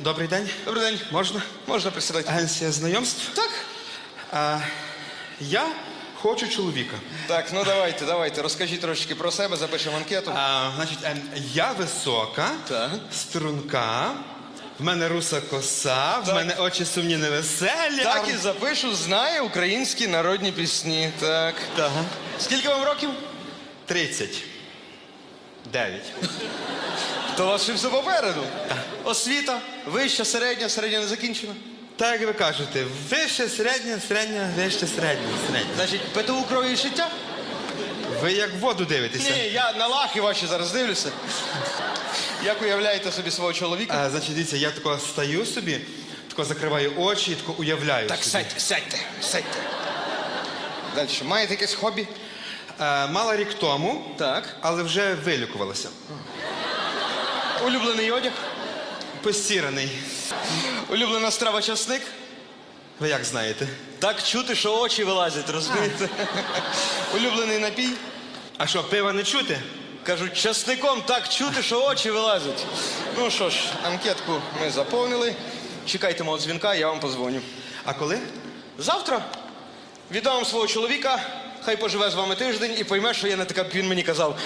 Добрий день. Добрий день. Можна? Можна присідати? Агенція знайомств. Так. А, я хочу чоловіка. Так, ну давайте, давайте. Розкажіть трошечки про себе, запишемо анкету. А, значить, ем, я висока, Так. струнка, в мене руса коса, в Так. мене очі сумні невеселі. Так і запишу, знає українські народні пісні. Так. Ага. Скільки вам років? 30. 9. То у вас ще все попереду. Освіта, вища, середня, середня не закінчена. Так як ви кажете, вище, середнє, середнє, вище, середнє, середнє. Значить, ПТУ крові і життя? Ви як в воду дивитеся. Ні, я на лахи ваші зараз дивлюся. Як уявляєте собі свого чоловіка? А, значить, дивіться, я тако стаю собі, тако закриваю очі і тако уявляю. Так, собі. сядьте, сядьте, сядьте. Далі. Маєте якесь хобі? Е, мала рік тому, Так. але вже вилікувалася. Улюблений одяг? Постіраний. Улюблена страва часник? Ви як знаєте? Так чути, що очі вилазять, розумієте? Улюблений напій? А що, пива не чути? Кажуть, часником так чути, що очі вилазять. Ну що ж, анкетку ми заповнили. Чекайте мого дзвінка, я вам позвоню. А коли? Завтра віддам свого чоловіка, хай поживе з вами тиждень і пойме, що я не така, як він мені казав.